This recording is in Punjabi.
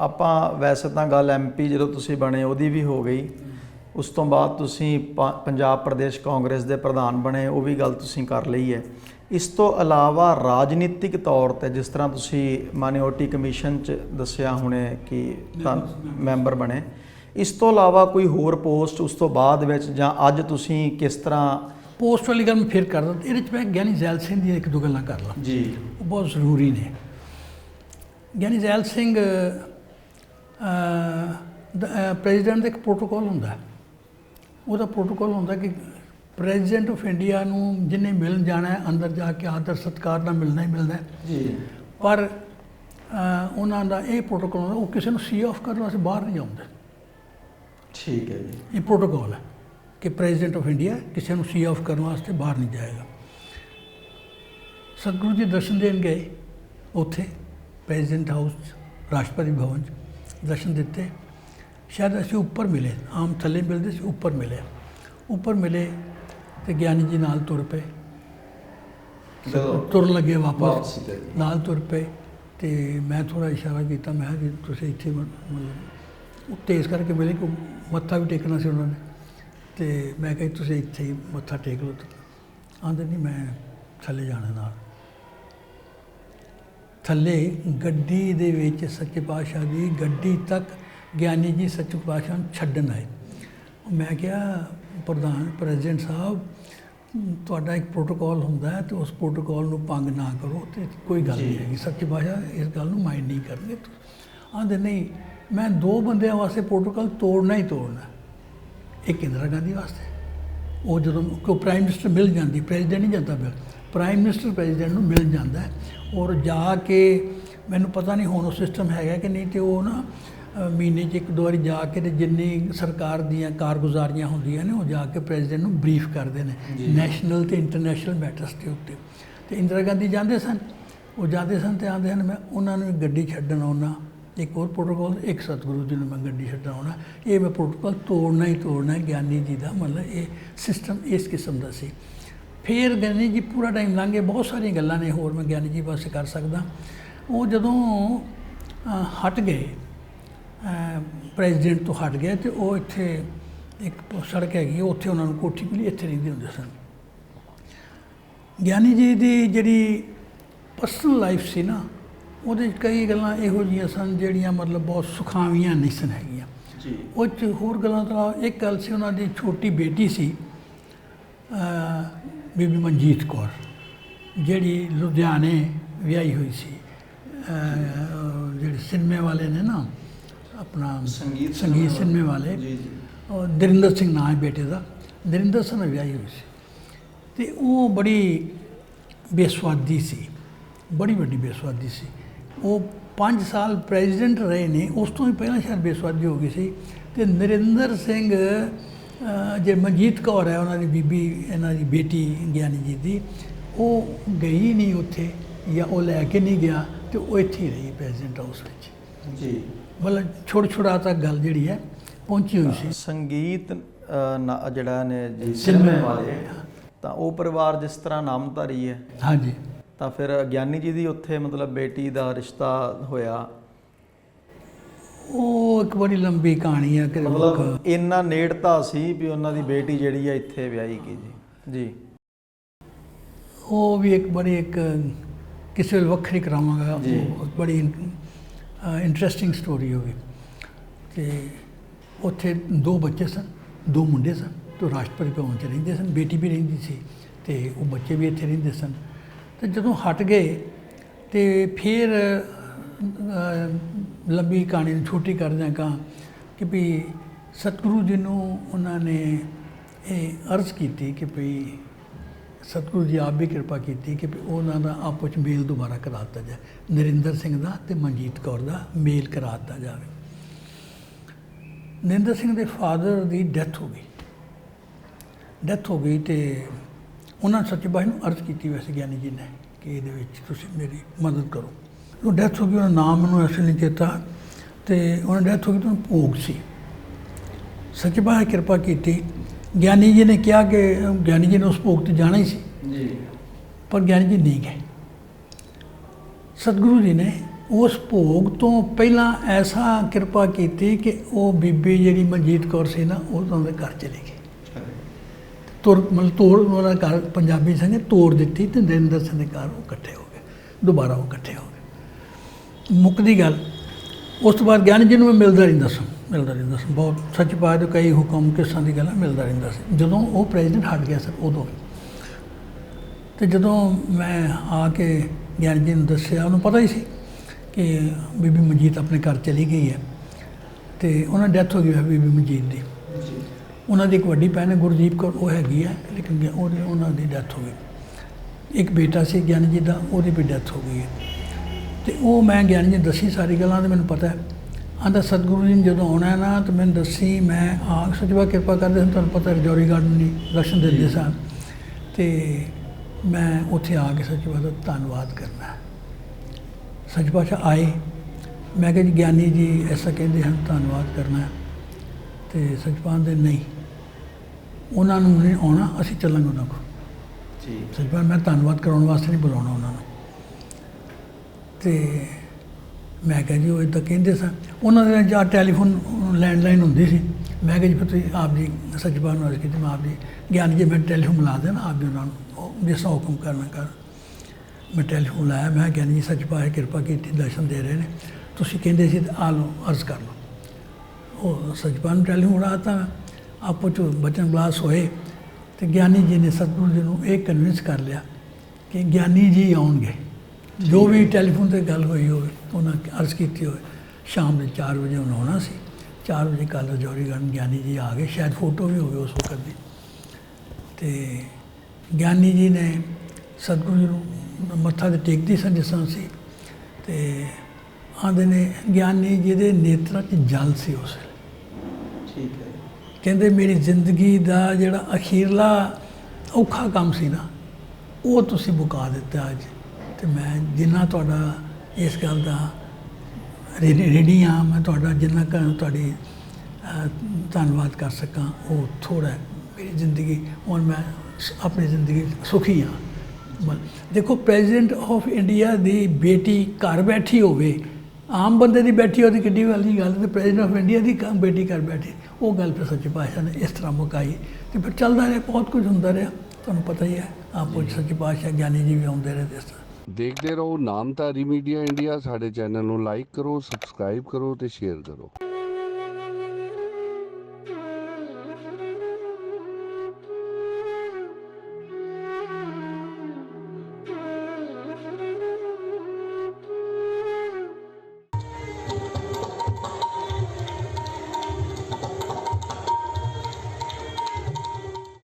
ਆਪਾਂ ਵੈਸੇ ਤਾਂ ਗੱਲ ਐਮਪੀ ਜਦੋਂ ਤੁਸੀਂ ਬਣੇ ਉਹਦੀ ਵੀ ਹੋ ਗਈ। ਉਸ ਤੋਂ ਬਾਅਦ ਤੁਸੀਂ ਪੰਜਾਬ ਪ੍ਰਦੇਸ਼ ਕਾਂਗਰਸ ਦੇ ਪ੍ਰਧਾਨ ਬਣੇ ਉਹ ਵੀ ਗੱਲ ਤੁਸੀਂ ਕਰ ਲਈ ਹੈ। ਇਸ ਤੋਂ ਇਲਾਵਾ ਰਾਜਨੀਤਿਕ ਤੌਰ ਤੇ ਜਿਸ ਤਰ੍ਹਾਂ ਤੁਸੀਂ ਮਾਨਿਓਰਟੀ ਕਮਿਸ਼ਨ ਚ ਦੱਸਿਆ ਹੁਣੇ ਕਿ ਤਾਂ ਮੈਂਬਰ ਬਣੇ ਇਸ ਤੋਂ ਇਲਾਵਾ ਕੋਈ ਹੋਰ ਪੋਸਟ ਉਸ ਤੋਂ ਬਾਅਦ ਵਿੱਚ ਜਾਂ ਅੱਜ ਤੁਸੀਂ ਕਿਸ ਤਰ੍ਹਾਂ ਪੋਸਟ ਵਾਲੀ ਗੱਲ ਮੈਂ ਫਿਰ ਕਰਦਾ ਇਹਦੇ ਚ ਮੈਂ ਗਿਆਨੀ ਜ਼ੈਲ ਸਿੰਘ ਦੀਆਂ ਇੱਕ ਦੋ ਗੱਲਾਂ ਕਰ ਲਾਂ। ਜੀ। ਉਹ ਬਹੁਤ ਜ਼ਰੂਰੀ ਨੇ। ਗਿਆਨੀ ਜ਼ੈਲ ਸਿੰਘ ਪ੍ਰੈਜ਼ੀਡੈਂਟ ਦਾ ਇੱਕ ਪ੍ਰੋਟੋਕਾਲ ਹੁੰਦਾ। ਉਹਦਾ ਪ੍ਰੋਟੋਕਾਲ ਹੁੰਦਾ ਕਿ ਪ੍ਰੈਜ਼ੀਡੈਂਟ ਆਫ ਇੰਡੀਆ ਨੂੰ ਜਿੰਨੇ ਮਿਲਣ ਜਾਣਾ ਹੈ ਅੰਦਰ ਜਾ ਕੇ ਆਦਰ ਸਤਿਕਾਰ ਨਾਲ ਮਿਲਣਾ ਹੀ ਮਿਲਣਾ ਹੈ। ਜੀ। ਪਰ ਉਹਨਾਂ ਦਾ ਇਹ ਪ੍ਰੋਟੋਕਾਲ ਹੁੰਦਾ ਉਹ ਕਿਸੇ ਨੂੰ ਸੀ ਆਫ ਕਰਨ ਵਾਸਤੇ ਬਾਹਰ ਨਹੀਂ ਆਉਂਦੇ। ਠੀਕ ਹੈ ਜੀ। ਇਹ ਪ੍ਰੋਟੋਕਾਲ ਹੈ ਕਿ ਪ੍ਰੈਜ਼ੀਡੈਂਟ ਆਫ ਇੰਡੀਆ ਕਿਸੇ ਨੂੰ ਸੀ ਆਫ ਕਰਨ ਵਾਸਤੇ ਬਾਹਰ ਨਹੀਂ ਜਾਏਗਾ। ਸਤਿਗੁਰੂ ਜੀ ਦਰਸ਼ਨ ਦੇਣ ਗਏ ਉੱਥੇ ਪ੍ਰੈਜ਼ੀਡੈਂਟ ਹਾਊਸ ਰਾਸ਼ਟਰਪਤੀ ਭਵਨ 'ਚ। ਦਰਸ਼ਨ ਦਿੱਤੇ। ਸ਼ਾਇਦ ਅਸੀਂ ਉੱਪਰ ਮਿਲੇ ਆਮ ਥੱਲੇ ਮਿਲਦੇ ਸੀ ਉੱਪਰ ਮਿਲੇ। ਉੱਪਰ ਮਿਲੇ ਤੇ ਗਿਆਨੀ ਜੀ ਨਾਲ ਤੁਰ ਪਏ। ਤੁਰਨ ਲੱਗੇ ਵਾਪਸ। ਨਾਲ ਤੁਰ ਪਏ ਤੇ ਮੈਂ ਥੋੜਾ ਇਸ਼ਾਰਾ ਕੀਤਾ ਮੈਂ ਜੀ ਤੁਸੀਂ ਇੱਥੇ ਮਤਲਬ ਉਹ ਤੇਜ਼ ਕਰਕੇ ਮਿਲੇ ਕਿ ਮੱਥਾ ਵੀ ਟੇਕਣਾ ਸੀ ਉਹਨਾਂ ਨੇ। ਤੇ ਮੈਂ ਕਿਹਾ ਤੁਸੀਂ ਇੱਥੇ ਹੀ ਮੱਥਾ ਟੇਕ ਲਓ। ਆਂਦੇ ਨਹੀਂ ਮੈਂ ਥੱਲੇ ਜਾਣਾ ਨਾਲ। ਥੱਲੇ ਗੱਡੀ ਦੇ ਵਿੱਚ ਸੱਚੇ ਪਾਤਸ਼ਾਹ ਦੀ ਗੱਡੀ ਤੱਕ ਗਿਆਨੀ ਜੀ ਸੱਚੇ ਪਾਤਸ਼ਾਹ ਨੂੰ ਛੱਡਣ ਆਏ। ਮੈਂ ਕਿਹਾ ਪ੍ਰਧਾਨ ਪ੍ਰੈਜ਼ੀਡੈਂਟ ਸਾਹਿਬ ਤੁਹਾਡਾ ਇੱਕ ਪ੍ਰੋਟੋਕਾਲ ਹੁੰਦਾ ਹੈ ਤੇ ਉਸ ਪ੍ਰੋਟੋਕਾਲ ਨੂੰ ਭੰਗ ਨਾ ਕਰੋ ਤੇ ਕੋਈ ਗੱਲ ਨਹੀਂ। ਹੈਗੀ। ਸੱਚੇ ਪਾਤਸ਼ਾਹ ਇਸ ਗੱਲ ਨੂੰ ਮਾਈਂਡ ਨਹੀਂ ਕਰਨਗੇ। ਆਂਦੇ ਨਹੀਂ ਮੈਂ ਦੋ ਬੰਦਿਆਂ ਵਾਸਤੇ ਪ੍ਰੋਟੋਕਾਲ ਤੋੜਨਾ ਹੀ ਤੋੜਨਾ ਇੱਕ ਇੰਦਰਾ ਗਾਂਧੀ ਵਾਸਤੇ। ਉਹ ਜਦੋਂ ਕੋ ਪ੍ਰਾਈਮ ਮਿਨਿਸਟਰ ਮਿਲ ਜਾਂਦੀ ਪ੍ਰੈਜ਼ੀਡੈਂਟ ਨਹੀਂ ਜਾਂਦਾ ਮਿਲ ਪ੍ਰਾਈਮ ਮਿਨਿਸਟਰ ਪ੍ਰੈਜ਼ੀਡੈਂਟ ਨੂੰ ਮਿਲ ਜਾਂਦਾ ਔਰ ਜਾ ਕੇ ਮੈਨੂੰ ਪਤਾ ਨਹੀਂ ਹੁਣ ਉਹ ਸਿਸਟਮ ਹੈਗਾ ਕਿ ਨਹੀਂ ਤੇ ਉਹ ਨਾ ਮਹੀਨੇ 'ਚ ਇੱਕ ਦੋ ਵਾਰੀ ਜਾ ਕੇ ਤੇ ਜਿੰਨੀ ਸਰਕਾਰ ਦੀਆਂ ਕਾਰਗੁਜ਼ਾਰੀਆਂ ਹੁੰਦੀਆਂ ਨੇ ਉਹ ਜਾ ਕੇ ਪ੍ਰੈਜ਼ੀਡੈਂਟ ਨੂੰ ਬਰੀਫ ਕਰਦੇ ਨੇ। ਨੈਸ਼ਨਲ ਤੇ ਇੰਟਰਨੈਸ਼ਨਲ ਮੈਟਰਸ ਦੇ ਉੱਤੇ। ਤੇ ਇੰਦਰਾ ਗਾਂਧੀ ਜਾਂਦੇ ਸਨ? ਉਹ ਜਾਂਦੇ ਸਨ ਤੇ ਆਉਂਦੇ ਹਨ ਮੈਂ ਉਹਨਾਂ ਨੂੰ ਗੱਡੀ ਛੱਡਣ ਆਉਣਾ ਇੱਕ ਹੋਰ ਪ੍ਰੋਟੋਕਾਲ ਇੱਕ ਸਤਿਗੁਰੂ ਜੀ ਨੂੰ ਮੈਂ ਗੱਡੀ ਛੱਡਣ ਆਉਣਾ ਇਹ ਮੈਂ ਪ੍ਰੋਟੋਕਾਲ ਤੋੜਨਾ ਹੀ ਤੋੜਨਾ ਗਿਆਨੀ ਜੀ ਦਾ ਮਤਲਬ ਇਹ ਸਿਸਟਮ ਇਸ ਕਿਸਮ ਦਾ ਸੀ। ਫਿਰ ਗਿਆਨੀ ਜੀ ਪੂਰਾ ਟਾਈਮ ਲੰਘ ਬਹੁਤ ਸਾਰੀਆਂ ਗੱਲਾਂ ਨੇ ਹੋਰ ਮੈਂ ਗਿਆਨੀ ਜੀ ਵਾਸਤੇ ਕਰ ਸਕਦਾ। ਉਹ ਜਦੋਂ ਹਟ ਗਏ ਪ੍ਰੈਜ਼ੀਡੈਂਟ ਤੋਂ ਹਟ ਗਏ ਤੇ ਉਹ ਇੱਥੇ ਇੱਕ ਸੜਕ ਹੈਗੀ ਉੱਥੇ ਉਹਨਾਂ ਨੂੰ ਕੋਠੀ ਮਿਲੀ ਇੱਥੇ ਰਹਿੰਦੇ ਹੁੰਦੇ ਸਨ। ਗਿਆਨੀ ਜੀ ਦੀ ਜਿਹੜੀ ਪਰਸਨਲ ਲਾਈਫ ਸੀ ਨਾ ਉਹਦੇ 'ਚ ਕਈ ਗੱਲਾਂ ਇਹੋ ਜਿਹੀਆਂ ਸਨ ਜਿਹੜੀਆਂ ਮਤਲਬ ਬਹੁਤ ਸੁਖਾਵੀਆਂ ਨਹੀਂ ਸਨ ਹੈਗੀਆਂ। ਜੀ। ਉਹ 'ਚ ਹੋਰ ਗੱਲਾਂ ਤੋਂ ਇੱਕ ਗੱਲ ਸੀ ਉਹਨਾਂ ਦੀ ਛੋਟੀ ਬੇਟੀ ਸੀ ਬੀਬੀ ਮਨਜੀਤ ਕੌਰ ਜਿਹੜੀ ਲੁਧਿਆਣੇ ਵਿਆਹੀ ਹੋਈ ਸੀ। ਜਿਹੜੇ ਸਿਨੇਮੇ ਵਾਲੇ ਨੇ ਨਾ ਆਪਣਾ ਸੰਗੀਤ ਸੰਗੀਤ ਸਿਨੇਮੇ ਵਾਲੇ ਜੀ ਦਰਿੰਦਰ ਸਿੰਘ ਨਾਂ ਹੈ ਬੇਟੇ ਦਾ। ਦਰਿੰਦਰ ਸਿੰਘ ਨਾਲ ਵਿਆਹੀ ਹੋਈ ਸੀ। ਤੇ ਉਹ ਬੜੀ ਬੇਸਵਾਦੀ ਸੀ ਬੜੀ ਵੱਡੀ ਬੇਸਵਾਦੀ ਸੀ। ਉਹ 5 ਸਾਲ ਪ੍ਰੈਜ਼ੀਡੈਂਟ ਰਹੇ ਨੇ ਉਸ ਤੋਂ ਵੀ ਪਹਿਲਾਂ ਸ਼ਾਇਦ ਬੇਸਵਾਦੀ ਹੋ ਗਈ ਸੀ। ਤੇ ਨਰਿੰਦਰ ਸਿੰਘ ਜੇ ਮਨਜੀਤ ਕੌਰ ਹੈ ਉਹਨਾਂ ਦੀ ਬੀਬੀ ਇਹਨਾਂ ਦੀ ਬੇਟੀ ਗਿਆਨੀ ਜੀ ਦੀ ਉਹ ਗਈ ਨਹੀਂ ਉੱਥੇ ਜਾਂ ਉਹ ਲੈ ਕੇ ਨਹੀਂ ਗਿਆ ਤੇ ਉਹ ਇੱਥੇ ਹੀ ਰਹੀ ਪ੍ਰੈਜ਼ੀਡੈਂਟ ਹਾਊਸ ਵਿੱਚ। ਜੀ। ਮਤਲਬ ਛੋੜ ਛੋੜਾ ਤੱਕ ਗੱਲ ਜਿਹੜੀ ਹੈ ਪਹੁੰਚੀ ਹੋਈ ਸੀ। ਸੰਗੀਤ ਜਿਹੜਾ ਨੇ ਜੀ ਸਿਨੇਮੇ ਵਾਲੇ। ਤਾਂ ਉਹ ਪਰਿਵਾਰ ਜਿਸ ਤਰ੍ਹਾਂ ਨਾਮਧਾਰੀ ਹੈ। ਹਾਂਜੀ। ਤਾਂ ਫਿਰ ਗਿਆਨੀ ਜੀ ਦੀ ਉੱਥੇ ਮਤਲਬ ਬੇਟੀ ਦਾ ਰਿਸ਼ਤਾ ਹੋਇਆ। ਉਹ ਇੱਕ ਬੜੀ ਲੰਬੀ ਕਹਾਣੀ ਹੈ ਕਿ ਮਤਲਬ ਇੰਨਾ ਨੇੜਤਾ ਸੀ ਵੀ ਉਹਨਾਂ ਦੀ ਬੇਟੀ ਜਿਹੜੀ ਹੈ ਇੱਥੇ ਵਿਆਹੀ ਗਈ ਜੀ। ਜੀ। ਉਹ ਵੀ ਇੱਕ ਬੜੀ ਇੱਕ ਕਿਸੇ ਵੇਲੇ ਵੱਖਰੀ ਕਰਾਵਾਂਗਾ। ਉਹ ਬੜੀ ਇੰਟਰਸਟਿੰਗ ਸਟੋਰੀ ਹੋਗੀ ਤੇ ਉੱਥੇ ਦੋ ਬੱਚੇ ਸਨ ਦੋ ਮੁੰਡੇ ਸਨ। ਤੇ ਰਾਸ਼ਟਰਪਤੀ ਭਵਨ 'ਚ ਰਹਿੰਦੇ ਸਨ। ਬੇਟੀ ਵੀ ਰਹਿੰਦੀ ਸੀ ਤੇ ਉਹ ਬੱਚੇ ਵੀ ਇੱਥੇ ਰਹਿੰਦੇ ਸਨ। ਤੇ ਜਦੋਂ ਹਟ ਗਏ ਤੇ ਫਿਰ ਲੰਬੀ ਕਹਾਣੀ ਨੂੰ ਛੋਟੀ ਕਰਦਿਆਂ ਕਹਾਂ ਕਿ ਵੀ ਸਤਿਗੁਰੂ ਜੀ ਨੂੰ ਉਹਨਾਂ ਨੇ ਇਹ ਅਰਜ਼ ਕੀਤੀ ਕਿ ਭਈ ਸਤਿਗੁਰੂ ਜੀ ਆਪ ਵੀ ਕਿਰਪਾ ਕੀਤੀ ਕਿ ਵੀ ਉਹਨਾਂ ਦਾ ਆਪਸ ਵਿੱਚ ਮੇਲ ਦੁਬਾਰਾ ਕਰਾ ਦਿੱਤਾ ਜਾਏ। ਨਰਿੰਦਰ ਸਿੰਘ ਦਾ ਤੇ ਮਨਜੀਤ ਕੌਰ ਦਾ ਮੇਲ ਕਰਾ ਦਿੱਤਾ ਜਾਵੇ। ਨਰਿੰਦਰ ਸਿੰਘ ਦੇ ਫਾਦਰ ਦੀ ਡੈਥ ਹੋ ਗਈ। ਡੈਥ ਹੋ ਗਈ ਤੇ ਉਹਨਾਂ ਸੱਚੇ ਪਾਤਸ਼ਾਹ ਨੂੰ ਅਰਜ਼ ਕੀਤੀ ਵੈਸੇ ਗਿਆਨੀ ਜੀ ਨੇ ਕਿ ਇਹਦੇ ਵਿੱਚ ਤੁਸੀਂ ਮੇਰੀ ਮਦਦ ਕਰੋ। ਉਹ ਡੈਥ ਹੋ ਗਈ ਉਹਨਾਂ ਨਾਮ ਮੈਨੂੰ ਅਸਲ ਨਹੀਂ ਚੇਤਾ ਤੇ ਉਹਨਾਂ ਡੈਥ ਹੋ ਗਈ ਤਾਂ ਭੋਗ ਸੀ। ਸੱਚੇ ਪਾਤਸ਼ਾਹ ਨੇ ਕਿਰਪਾ ਕੀਤੀ। ਗਿਆਨੀ ਜੀ ਨੇ ਕਿਹਾ ਕਿ ਗਿਆਨੀ ਜੀ ਨੇ ਉਸ ਭੋਗ ਤੇ ਜਾਣਾ ਹੀ ਸੀ। ਜੀ। ਪਰ ਗਿਆਨੀ ਜੀ ਨਹੀਂ ਗਏ। ਸਤਿਗੁਰੂ ਜੀ ਨੇ ਉਸ ਭੋਗ ਤੋਂ ਪਹਿਲਾਂ ਐਸਾ ਕਿਰਪਾ ਕੀਤੀ ਕਿ ਉਹ ਬੀਬੀ ਜਿਹੜੀ ਮਨਜੀਤ ਕੌਰ ਸੀ ਨਾ ਉਹ ਉਹਨਾਂ ਦੇ ਘਰ ਚਲੀ ਗਈ ਤੁਰ ਮਤਲਬ ਤੋੜ ਉਹਨਾਂ ਦਾ ਘਰ ਪੰਜਾਬੀ ਸੰਗੇ ਤੋੜ ਦਿੱਤੀ ਤੇ ਨਰਿੰਦਰ ਸਿੰਘ ਦੇ ਘਰ ਉਹ ਇਕੱਠੇ ਹੋ ਗਏ। ਦੁਬਾਰਾ ਉਹ ਇਕੱਠੇ ਹੋ ਮੁੱਕਦੀ ਗੱਲ, ਉਸ ਤੋਂ ਬਾਅਦ ਗਿਆਨ ਜੀ ਨੂੰ ਮੈਂ ਮਿਲਦਾ ਰਹਿੰਦਾ ਸੀ, ਮਿਲਦਾ ਰਹਿੰਦਾ ਸੀ। ਬਹੁਤ ਸੱਚ ਬਾਤ ਕਈ ਹੁਕਮ ਕਿਸਾਂ ਦੀ ਗੱਲਾਂ ਮਿਲਦਾ ਰਹਿੰਦਾ ਸੀ। ਜਦੋਂ ਉਹ ਪ੍ਰੈਜ਼ੀਡੈਂਟ ਹਟ ਗਿਆ ਸਰ ਉਦੋਂ। ਤੇ ਜਦੋਂ ਮੈਂ ਆ ਕੇ ਗਿਆਨ ਜੀ ਨੂੰ ਦੱਸਿਆ, ਉਹਨੂੰ ਪਤਾ ਹੀ ਸੀ ਕਿ ਬੀਬੀ ਮਨਜੀਤ ਆਪਣੇ ਘਰ ਚਲੀ ਗਈ ਹੈ। ਤੇ ਉਹਨਾਂ ਡੈਥ ਹੋ ਗਈ ਹੈ ਬੀਬੀ ਮਨਜੀਤ ਦੀ। ਉਹਨਾਂ ਦੀ ਇੱਕ ਵੱਡੀ ਭੈਣ ਹੈ, ਗੁਰਦੀਪ ਕੌਰ, ਉਹ ਹੈਗੀ ਹੈ, ਲੇਕਿਨ ਗਿਆ- ਉਹਦੀ, ਉਹਨਾਂ ਦੀ ਡੈਥ ਹੋ ਗਈ। ਇੱਕ ਬੇਟਾ ਸੀ ਗਿਆਨ ਜੀ ਦਾ, ਉਹਦੀ ਵੀ ਡੈਥ ਹੋ ਗਈ ਹੈ। ਤੇ ਉਹ ਮੈਂ ਗਿਆਨੀ ਜੀ ਨੂੰ ਦੱਸੀ ਸਾਰੀ ਗੱਲਾਂ ਤੇ ਮੈਨੂੰ ਪਤਾ ਹੈ। ਆਂਦਾ ਸਤਿਗੁਰੂ ਜੀ ਨੇ ਜਦੋਂ ਆਉਣਾ ਹੈ ਨਾ ਤੇ ਮੈਨੂੰ ਦੱਸੀ ਮੈਂ ਆ ਸੱਚਵਾ ਕਿਰਪਾ ਕਰਦੇ ਸਨ ਤੁਹਾਨੂੰ ਪਤਾ ਰਜੌਰੀ ਗਾਰਡਨ ਦੀ ਦਰਸ਼ਨ ਦਿੰਦੇ ਸਨ ਤੇ ਮੈਂ ਉੱਥੇ ਆ ਕੇ ਸੱਚਵਾ ਦਾ ਧੰਨਵਾਦ ਕਰਨਾ ਹੈ। ਸੱਚ ਪਾਤਸ਼ਾਹ ਆਏ। ਮੈਂ ਕਿਹਾ ਜੀ ਗਿਆਨੀ ਜੀ ਐਸਾ ਕਹਿੰਦੇ ਹਨ ਧੰਨਵਾਦ ਕਰਨਾ ਹੈ। ਤੇ ਸੱਚਪਾਲ ਦੇ ਨਹੀਂ। ਉਹਨਾਂ ਨੂੰ ਨਹੀਂ ਆਉਣਾ ਅਸੀਂ ਚੱਲਾਂਗੇ ਉਹਨਾਂ ਕੋਲ। ਜੀ। ਸੱਚਪਾਲ ਮੈਂ ਧੰਨਵਾਦ ਕਰਾਉਣ ਵਾਸਤੇ ਨਹੀਂ ਬੁਲਾਉਣਾ ਉਹਨਾਂ ਨੂੰ। ਤੇ ਮੈਂ ਕਿਹਾ ਜੀ ਉਹ ਇਦਾਂ ਕਹਿੰਦੇ ਸਨ। ਉਹਨਾਂ ਦੇ ਜਾਂ ਟੈਲੀਫੋਨ, ਲੈਂਡਲਾਈਨ ਹੁੰਦੀ ਸੀ। ਮੈਂ ਕਿਹਾ ਜੀ ਫਿਰ ਤੁਸੀਂ ਆਪ ਜੀ ਸੱਚਪਾਲ ਨੂੰ ਅਰਜ਼ ਕੀਤੀ ਮੈਂ ਆਪ ਜੀ ਗਿਆਨੀ ਜੀ, ਮੈਂ ਟੈਲੀਫੋਨ ਮਿਲਾ ਦੇਣਾ ਆਪ ਜੀ ਉਹਨਾਂ ਨੂੰ। ਉਹ ਜਿਸ ਹੁਕਮ ਕਰਨਾ ਕਰ। ਮੈਂ ਟੈਲੀਫੋਨ ਲਾਇਆ, ਮੈਂ ਕਿਹਾ ਗਿਆਨੀ ਜੀ ਸੱਚਪਾਲ ਕਿਰਪਾ ਕੀਤੀ, ਦਰਸ਼ਨ ਦੇ ਰਹੇ ਨੇ। ਤੁਸੀਂ ਕਹਿੰਦੇ ਸੀ ਤੇ ਆ ਲਓ, ਅਰਜ਼ ਕਰ ਲਓ। ਉਹ ਸੱਚਪਾਲ ਨੂੰ ਟੈਲੀਫੋਨ ਲਾਤਾ ਆਪੋ ਚ ਬਚਨ ਬਲਾਸ ਹੋਏ ਤੇ ਗਿਆਨੀ ਜੀ ਨੇ ਸਤਿਗੁਰੂ ਜੀ ਨੂੰ ਇਹ ਕਨਵਿੰਸ ਕਰ ਲਿਆ ਕਿ ਗਿਆਨੀ ਜੀ ਆਉਣਗੇ। ਜੋ ਵੀ ਟੈਲੀਫੋਨ ਤੇ ਗੱਲ ਹੋਈ ਹੋਵੇ ਉਹਨਾਂ ਅਰਜ਼ ਕੀਤੀ ਹੋਵੇ ਸ਼ਾਮ ਦੇ 4 ਵਜੇ ਉਹਨਾਂ ਆਉਣਾ ਸੀ। 4 ਵਜੇ ਕੱਲ੍ਹ ਜੋਰੀ ਗਨ ਗਿਆਨੀ ਜੀ ਆ ਗਏ ਸ਼ਾਇਦ ਫੋਟੋ ਵੀ ਹੋਵੇ ਉਸ ਵਕਤ ਦੀ। ਤੇ ਗਿਆਨੀ ਜੀ ਨੇ ਸਤਿਗੁਰੂ ਜੀ ਨੂੰ ਮੱਥਾ ਤੇ ਟੇਕਦੀ ਸਨ ਜਿਸ ਸੀ ਤੇ ਆਂਦੇ ਨੇ ਗਿਆਨੀ ਜੀ ਦੇ ਨੇਤਰਾਂ 'ਚ ਜਲ ਸੀ ਉਸ ਵੇਲੇ। ਠੀਕ ਹੈ। ਕਹਿੰਦੇ ਮੇਰੀ ਜ਼ਿੰਦਗੀ ਦਾ ਜਿਹੜਾ ਅਖੀਰਲਾ ਔਖਾ ਕੰਮ ਸੀ ਨਾ ਉਹ ਤੁਸੀਂ ਮੁਕਾ ਦਿੱਤਾ ਅੱਜ। ਤੇ ਮੈਂ ਜਿੰਨਾ ਤੁਹਾਡਾ ਇਸ ਗੱਲ ਦਾ ਰੈਡੀ ਹਾਂ, ਮੈਂ ਤੁਹਾਡਾ ਜਿੰਨਾ ਕੁ ਤੁਹਾਡੀ ਧੰਨਵਾਦ ਕਰ ਸਕਾਂ, ਉਹ ਥੋੜਾ ਮੇਰੀ ਜ਼ਿੰਦਗੀ, ਹੁਣ ਮੈਂ ਆਪਣੀ ਜ਼ਿੰਦਗੀ 'ਚ ਸੁਖੀ ਹਾਂ। ਮ- ਦੇਖੋ ਪ੍ਰੈਜ਼ੀਡੈਂਟ ਆਫ ਇੰਡੀਆ ਦੀ ਬੇਟੀ ਘਰ ਬੈਠੀ ਹੋਵੇ, ਆਮ ਬੰਦੇ ਦੀ ਬੈਠੀ ਉਹਦੀ ਕਿੱਡੀ ਵਾਲੀ ਗੱਲ ਤੇ ਪ੍ਰੈਜ਼ੀਡੈਂਟ ਆਫ ਇੰਡੀਆ ਦੀ ਕ- ਬੇਟੀ ਘਰ ਬੈਠੀ, ਉਹ ਗੱਲ ਫਿਰ ਸੱਚੇ ਪਾਤਸ਼ਾਹ ਨੇ ਇਸ ਤਰ੍ਹਾਂ ਮੁਕਾਈ। ਤੇ ਫਿਰ ਚੱਲਦਾ ਰਿਹਾ, ਬਹੁਤ ਕੁਝ ਹੁੰਦਾ ਰਿਹਾ, ਤੁਹਾਨੂੰ ਪਤਾ ਹੀ ਹੈ, ਆਪੋ 'ਚ ਸੱਚੇ ਪਾਤਸ਼ਾਹ, ਗਿਆਨੀ ਜੀ ਵੀ ਆਉਂਦੇ ਰਹੇ ਇਸ ਤਰ੍ਹਾਂ। ਦੇਖਦੇ ਰਹੋ ਨਾਮਧਾਰੀ ਮੀਡੀਆ ਇੰਡੀਆ ਸਾਡੇ ਚੈਨਲ ਨੂੰ ਲਾਈਕ ਕਰੋ ਸਬਸਕ੍ਰਾਈਬ ਕਰੋ ਤੇ ਸ਼ੇਅਰ ਕਰੋ।